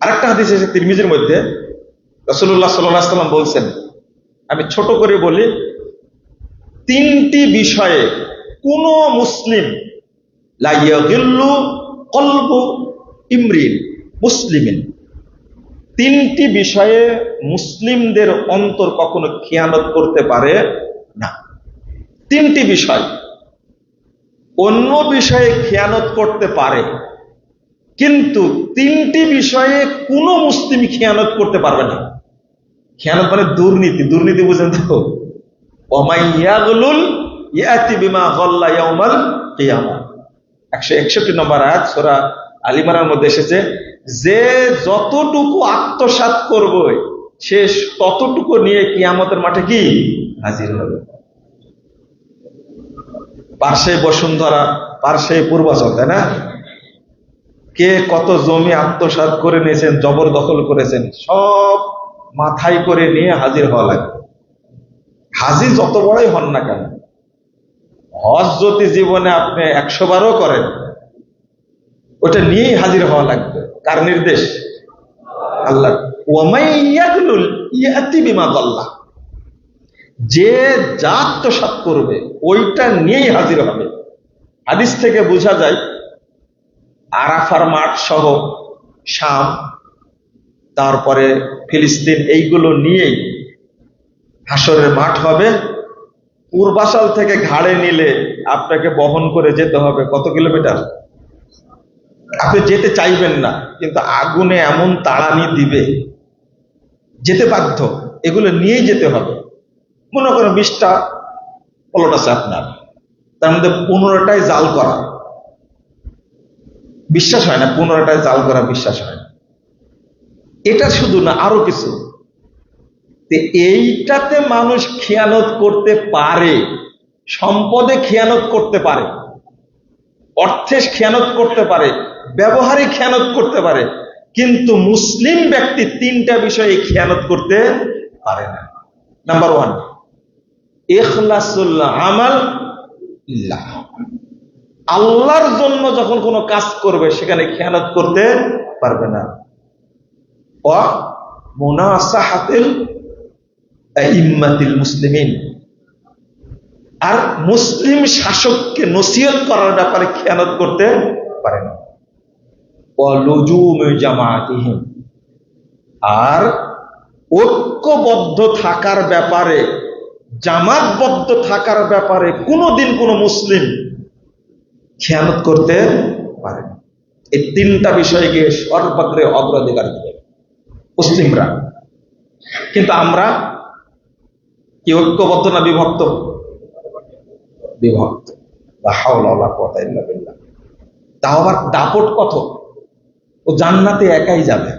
আরেকটা হাদিস এসে তিরমিজের মধ্যে রসুল্লাহ সাল্লাম বলছেন, আমি ছোট করে বলি, তিনটি বিষয়ে কোন মুসলিম কলবু ইমরিন তিনটি বিষয়ে মুসলিমদের অন্তর কখনো খেয়ানত করতে পারে না। তিনটি বিষয়। অন্য বিষয়ে খেয়ানত করতে পারে কিন্তু তিনটি বিষয়ে কোনো মুসলিম খেয়ানত করতে পারবে না। খেয়ানত মানে দুর্নীতি। দুর্নীতি বুঝেন তো? অমাইয়াগুলুল ইয়াতি বিমা গল্লা ইয়াউমাল কিয়ামা। একশো একষট্টি নম্বর আয়াত, সোরা আলিমারার মধ্যে এসেছে, যে যতটুকু আত্মসাত করবে, সে ততটুকু নিয়ে কিয়ামতের মাঠে কি? হাজির হবে। পার্শ্বে বসুন্ধরা, পার্শ্বে পূর্বাচল, তাই না? কে কত জমি আত্মসাত করে নিয়েছেন, জবরদখল করেছেন, সব মাথায় করে নিয়ে হাজির হওয়া লাগবে। হাজির যত বড়ই হন না কেন, হজ যদি জীবনে আপনি একশো বারও করেন, ওটা নিয়েই হাজির হওয়া লাগবে। কার নির্দেশ? আল্লাহ যে যা আত্মসাত করবে, ওইটা নিয়েই হাজির হবে। হাদিস থেকে বোঝা যায় আরাফার মাঠ সহ শাম, তারপরে ফিলিস্তিন, এইগুলো নিয়েই হাসরের মাঠ হবে। পূর্বাচল থেকে ঘাড়ে নিলে আপনাকে বহন করে যেতে হবে। কত কিলোমিটার? আপনি যেতে চাইবেন না, কিন্তু আগুনে এমন তাড়ানি দিবে। যেতে বাধ্য, এগুলো নিয়েই যেতে হবে। মনে করেন বিশটা পলট আছে আপনার। তার মধ্যে পনেরোটাই জাল করা। বিশ্বাস হয় না পনেরোটায় জাল করা বিশ্বাস হয় না। এটা শুধু না, আরও কিছু। এইটাতে মানুষ খেয়ানত করতে পারে, সম্পদে খেয়ানত করতে পারে, অর্থে খেয়ানত করতে পারে, ব্যবহারে খেয়ানত করতে পারে, কিন্তু মুসলিম ব্যক্তি তিনটা বিষয়ে খেয়ানত করতে পারে না। নাম্বার ওয়ান এখলাসুল্লাহ আমাল আল্লাহর জন্য যখন কোনো কাজ করবে, সেখানে খেয়ানত করতে পারবে না। মুসলিমিন। আর মুসলিম শাসককে নসিহত করার ব্যাপারে খেয়ানত করতে পারে না। জামাতিহীন আর ঐক্যবদ্ধ থাকার ব্যাপারে, জামাতবদ্ধ থাকার ব্যাপারে কোনোদিন কোনো মুসলিম খেয়ানত করতে পারে এই তিনটা বিষয়কে সর্বাগ্রে অগ্রাধিকার দিবে মুসলিমরা কিন্তু আমরা কি ঐক্যবদ্ধ না বিভক্ত? বিভক্ত। তাও আবার দাপট কত? ও জান্নাতে একাই যাবে।